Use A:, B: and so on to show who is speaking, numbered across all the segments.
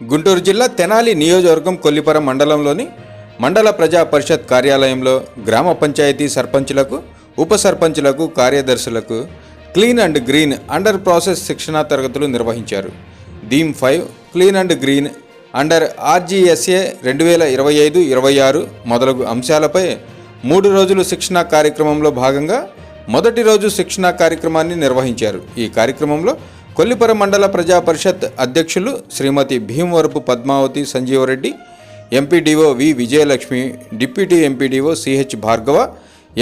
A: గుంటూరు జిల్లా తెనాలి నియోజకవర్గం కొల్లిపురం మండలంలోని మండల ప్రజా పరిషత్ కార్యాలయంలో గ్రామ పంచాయతీ సర్పంచులకు ఉప సర్పంచులకు కార్యదర్శులకు clean and green under process శిక్షణా తరగతులు నిర్వహించారు. Theme five clean and green under RGSA రెండు వేల ఇరవై ఐదు ఇరవై ఆరు మొదలగు అంశాలపై మూడు రోజులు శిక్షణా కార్యక్రమంలో భాగంగా మొదటి రోజు శిక్షణా కార్యక్రమాన్ని నిర్వహించారు. ఈ కార్యక్రమంలో కొల్లిపురం మండల ప్రజా పరిషత్ అధ్యక్షులు Shrimati Bhimavarapu Padmavathi Sanjeeva Reddy MPDO V Vijayalakshmi deputy MPDO CH Bhargava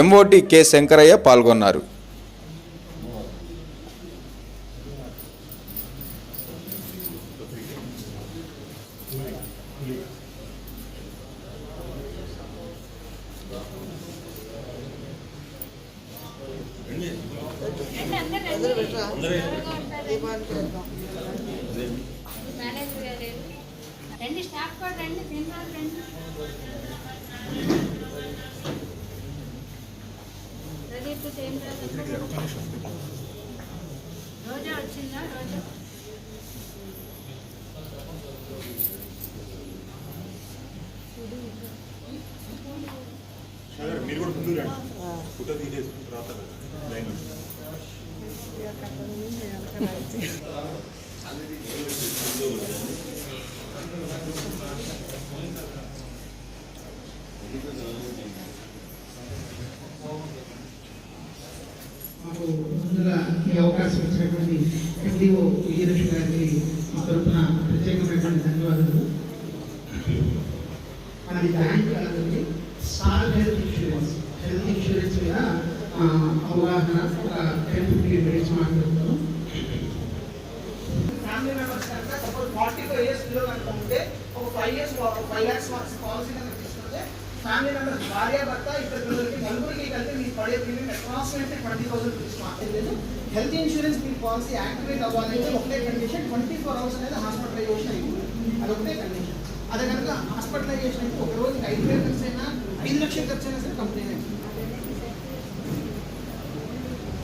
A: MOT K Shankaraiah పాల్గొన్నారు.
B: రండి స్టాఫ్ కూడా రండి దీనిలో రండి ప్రదీప్ ఏం రాదు రోజా వచ్చిందా రోజా
C: మీరు కూడా ముందు రండి. ఫోటో తీసేసి తర్వాత లైన్
D: మాకు ముందుగా ఈ అవకాశం ఇచ్చినటువంటి ఎండిఓ విజయలక్ష్మి గారికి మా తరఫున ప్రత్యేకమైనటువంటి ధన్యవాదాలు. మనది బ్యాంక్ కాదండి star health insurance health insurance మీద అవగాహన ఒక టెన్ ఫిఫ్టీన్ మినిట్స్ మాట్లాడుతాను ఫ్యామిలీ మెంబర్స్ కనుక suppose forty five years below కనుక ఉంటే ఒక five years five lakhs policy కనుక తీసుకుంటే ఫ్యామిలీ మెంబర్స్ భార్య భర్త ఇద్దరు పిల్లలకి నలుగురికి కలిపి మీకు పడే premium approximately twenty thousand rupees మాత్రమే హెల్త్ ఇన్సూరెన్స్ మీ పాలసీ యాక్టివేట్ అవ్వాలంటే ఒకటే కండిషన్ ట్వంటీ ఫోర్ అవర్స్ అనేది హాస్పిటలైజేషన్ అయింది అదొకటే కండిషన్ అదే కనుక హాస్పిటలైజేషన్ అయితే ఒక రోజుకి ఐదు వేలు ఖర్చు అయినా ఐదు లక్షలు ఖర్చు అయినా సరే కంపెనీ
B: అందులో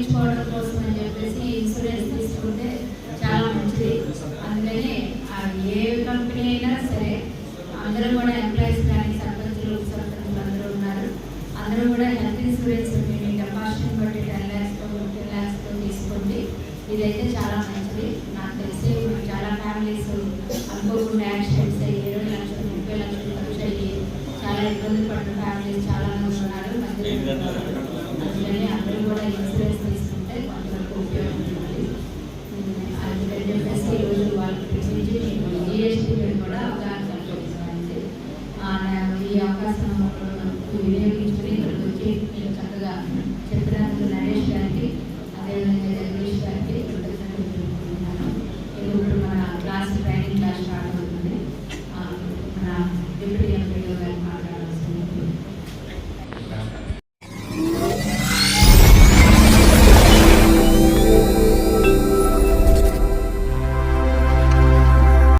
B: తగ్గించుకోవడం కోసం అని చెప్పేసి ఇన్సూరెన్స్ తీసుకుంటే చాలా మంచిది. అందుకని ఏ కంపెనీ అయినా సరే అందరూ కూడా ఎంప్లాయీస్ కానీ సర్పంచులు సర్పంచులు అందరూ ఉన్నారు. అందరూ కూడా హెల్త్ ఇన్సూరెన్స్ మీ కెపాసిటీని బట్టి టెన్ ల్యాక్స్ ఫిఫ్టీన్ ల్యాక్స్ తీసుకోండి. ఇదైతే చాలా మంచిది. నాకు తెలిసి చాలా ఫ్యామిలీస్ అనుకోకుండా యాక్సిడెంట్స్ అయ్యి ఇరవై లక్షలు ముప్పై లక్షలు ఖర్చు అయ్యి చాలా ఇబ్బంది పడిన ఫ్యామిలీస్ చాలా మంది ఉన్నారు. మధ్య అందుకని అందరూ కూడా ఇన్సూరెన్స్ తీసుకుంటే కొంతవరకు ఉపయోగపడుతుంది. ఉంటుంది ఉమ్, అందుకని చెప్పేసి ఈరోజు వాళ్ళకి పిలిపించి నేను జిఎస్టీ మీద కూడా అవగాహన కల్పించడానికి ఈ అవకాశం వినియోగించుకుని ఇక్కడికి వచ్చి మీరు చక్కగా చెప్పడానికి